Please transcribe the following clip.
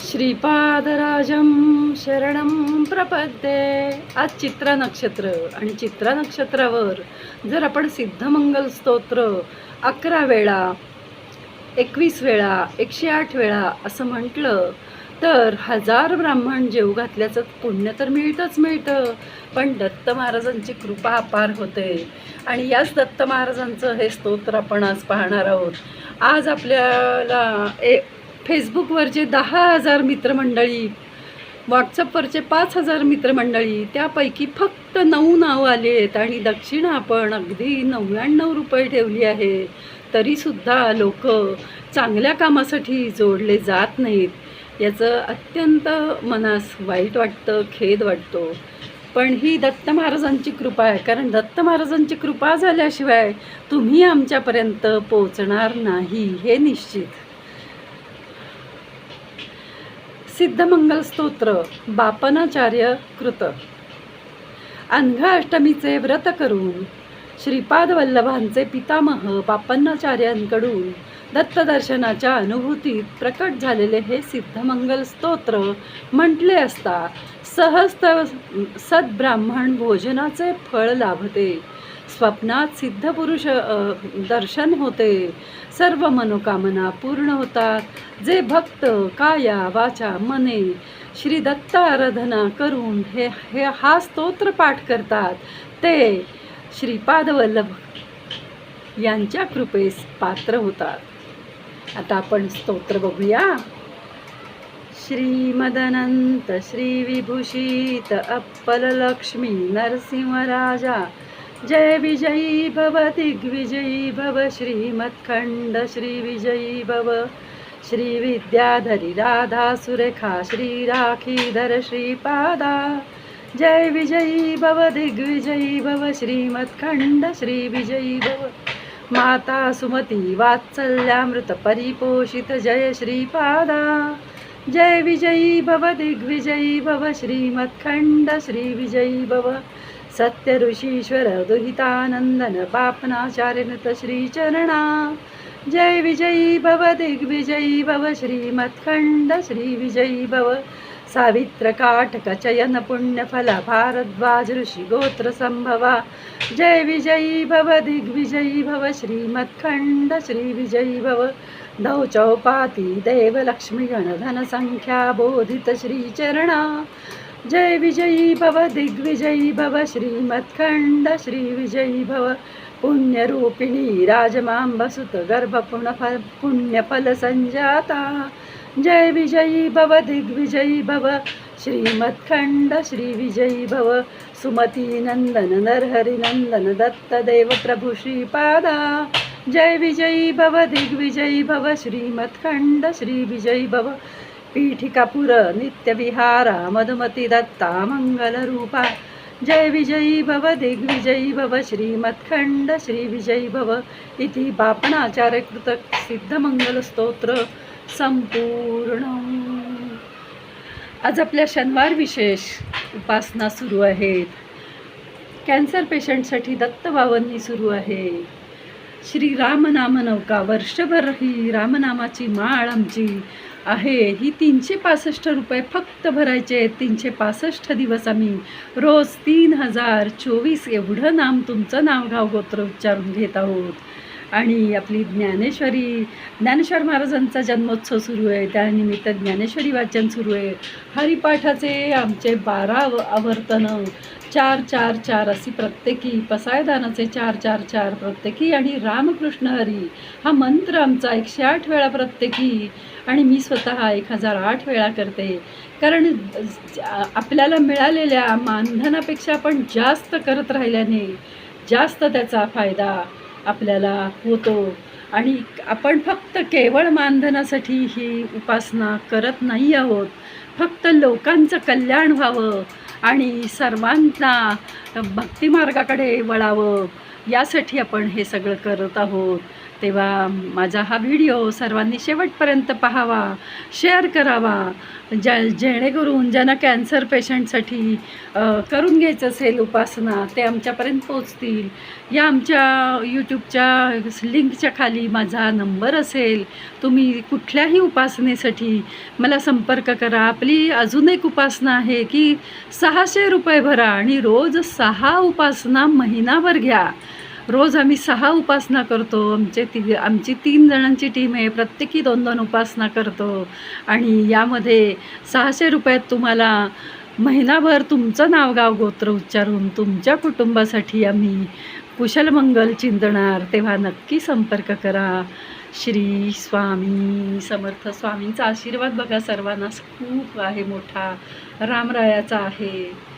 श्रीपादराजं शरणं प्रपद्ये. आज चित्रा नक्षत्र आणि चित्रा नक्षत्रावर जर आपण सिद्धमंगल स्तोत्र अकरा वेळा एकवीस वेळा एकशे आठ वेळा असं म्हटलं तर हजार ब्राह्मण जेव घातल्याचं पुण्य तर मिळतंच मिळतं पण दत्त महाराजांची कृपा अपार होते. आणि याच दत्त महाराजांचं हे स्तोत्र आपण आज पाहणार आहोत. आज आपल्याला ए फेसबुकवरचे दहा हजार मित्रमंडळी व्हॉट्सअपवरचे पाच हजार मित्रमंडळी त्यापैकी फक्त नऊ नावं आले आहेत आणि दक्षिणा आपण अगदी नव्याण्णव रुपये ठेवली आहे. तरीसुद्धा लोक चांगल्या कामासाठी जोडले जात नाहीत. याचं अत्यंत मनास वाईट वाटतं खेद वाटतो. पण ही दत्त महाराजांची कृपा आहे. कारण दत्त महाराजांची कृपा झाल्याशिवाय तुम्ही आमच्यापर्यंत पोचणार नाही हे निश्चित. सिद्धमंगल स्तोत्र बापनाचार्य कृत. अष्टमीचे व्रत करून श्रीपाद वल्लभांचे पितामह बापन्नाचार्यांकडून दत्तदर्शनाच्या अनुभूतीत प्रकट झालेले हे सिद्धमंगल स्तोत्र म्हटले असता सहस्त सद्ब्राह्मण भोजनाचे फळ लाभते. स्वप्नात सिद्धपुरुष दर्शन होते. सर्व मनोकामना पूर्ण होतात. जे भक्त काया वाचा मने श्री दत्त आराधना करून हे हे हा स्तोत्र पाठ करतात. ते श्रीपाद वल्लभ यांच्या कृपेस पात्र होतात. आता आपण स्तोत्र बघूया. श्रीमदनंत श्रीविभूषित अप्पललक्ष्मी नरसिंहराजा जय विजयी भव दिग्विजयी भव श्रीमत्खंड श्रीविजयी भव। श्री विद्याधरी राधा सुरेखा श्री राखीधर श्रीपादा जय विजयी भव दिग्विजयी भव श्रीमत्खंड श्री विजयी भव। माता सुमती वात्सल्यामृत परिपोषित जय श्रीपादा जय विजयी भव दिग्विजयी भव श्रीमत्खंड श्री विजयी भव। सत्य ऋषीश्वर दुहितानंदन बापनाचार्यनत श्रीचरणा। जय विजयी भव दिग्विजयी भव श्रीमत्खंड श्रीविजयी भव। सावित्र काटक चयन पुण्यफल भारद्वाज ऋषी गोत्र संभवा। जय विजयी भव दिग्विजयी भव श्रीमत्खंड श्रीविजयी भव। नव चौपाती देव बोधितश्रीचरणा जय विजयी भव दिग्विजयी भव श्रीमत्खंड श्रीविजयी भव। पुण्यरूपिणी राजमाम्बसुत पुण्यफलसञ्जाता जय विजयी भव दिग्विजयी भव श्रीमत्खंड श्रीविजयी भव। सुमती नंदन नरहरी नंदन दत्तदेव श्रीपादा। जय विजयी भव दिग्विजयी भव श्रीमत्खंड श्रीविजयी भव। पीठिकापुर नित्यविहारा मधुमती दत्ता मंगलरूपा। जय विजयी भव दिग्विजयी भव श्रीमत्खण्ड श्री विजयी भव इति बापणाचार्यकृत संपूर्ण। आज आपल्या शनिवार विशेष उपासना सुरू आहेत. कॅन्सर पेशंटसाठी दत्त सुरू आहे. श्री रामनाम नौका वर्षभर ही रामनामाची माळ आमची आहे. ही तीनशे पासष्ट रुपये फक्त भरायचे आहेत. तीनशे पासष्ट दिवस आम्ही रोज तीन हजार चोवीस एवढं नाम तुमचं नाव गाव गोत्र उच्चारून घेत आहोत. आणि आपली ज्ञानेश्वरी ज्ञानेश्वर महाराजांचा जन्मोत्सव सुरू आहे. त्यानिमित्त ज्ञानेश्वरी वाचन सुरू आहे. हरिपाठाचे आमचे बारा आवर्तनं चार चार चार अशी प्रत्येकी पसायदानाचे चार चार चार प्रत्येकी आणि रामकृष्ण हरी हा मंत्र आमचा एकशे आठ वेळा प्रत्येकी आणि मी स्वतः एक हजार आठ वेळा करते. कारण आपल्याला मिळालेल्या मानधनापेक्षा आपण जास्त करत राहिल्याने जास्त त्याचा फायदा आपल्याला होतो. आणि आपण फक्त केवळ मानधनासाठी ही उपासना करत नाही आहोत. फक्त लोकांचं कल्याण व्हावं आणि सर्वांना भक्तिमार्गाकडे वळावं यासाठी आपण हे सगळं करत आहोत. तेव्हा माझा हा व्हिडिओ सर्वांनी शेवटपर्यंत पाहावा शेअर करावा ज्या जेणेकरून ज्यांना कॅन्सर पेशंटसाठी करून घ्यायचं असेल उपासना ते आमच्यापर्यंत पोचतील या आमच्या यूट्यूबच्या लिंकच्या खाली माझा नंबर असेल. तुम्ही कुठल्याही उपासनेसाठी मला संपर्क करा. आपली अजून एक उपासना आहे की सहाशे रुपये भरा आणि रोज सहा उपासना महिनाभर घ्या. रोज आम्ही सहा उपासना करतो. आमचे ती आमची तीन जणांची टीम आहे. प्रत्येकी दोन दोन उपासना करतो. आणि यामध्ये सहाशे रुपयात तुम्हाला महिनाभर तुमचं नाव गाव गोत्र उच्चारून तुमच्या कुटुंबासाठी आम्ही कुशलमंगल चिंतणार तेव्हा नक्की संपर्क करा. श्री स्वामी समर्थ स्वामींचा आशीर्वाद बघा सर्वांना. खूप आहे मोठा. रामरायाचा आहे.